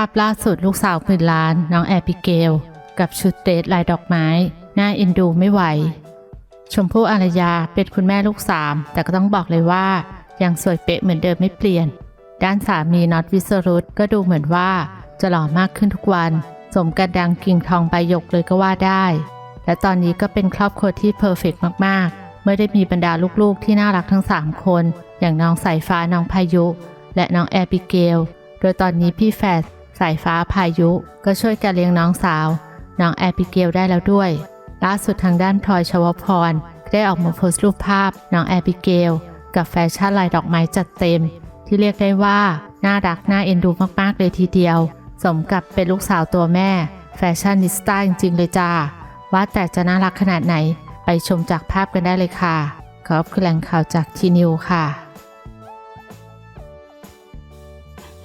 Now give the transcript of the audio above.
าพล่าสุดลูกสาวหมื่นล้านน้องแอบิเกล กับชุดเดทลายดอกไม้ น่าเอ็นดูไม่ไหว ชมพู่อารยาเป็นคุณแม่ลูกสาม แต่ก็ต้องบอกเลยว่า ยังสวยเป๊ะเหมือนเดิมไม่เปลี่ยน ด้านสามีน็อตวิสรุตก็ดูเหมือนว่าจะหล่อมากขึ้นทุกวัน สมกันดังกิ่งทองใบหยกเลยก็ว่าได้ และตอนนี้ก็เป็นครอบครัวที่เพอร์เฟกมากๆ เมื่อได้มีบรรดาลูกๆที่น่ารักทั้ง 3 คน อย่างน้องสายฟ้าน้องพายุ และน้องแอบิเกล โดยตอนนี้พี่แฝด สายฟ้าพายุก็ช่วยกันเลี้ยงน้องสาว น้องแอบิเกลได้แล้วด้วย ล่าสุดทางด้านพลอยชวพร ได้ออกมาโพสต์รูปภาพ น้องแอบิเกล กับแฟชั่นลายดอกไม้จัดเต็ม ที่เรียกได้ว่า น่ารักน่าเอ็นดูมากๆเลยทีเดียว สมกับเป็นลูกสาวตัวแม่ แฟชั่นนิสต้าจริงๆเลยจ้าว่าแต่จะน่ารักขนาดไหน ไปชมจากภาพกันได้เลยค่ะขอบคือแหล่งข่าวจากทีนิวค่ะ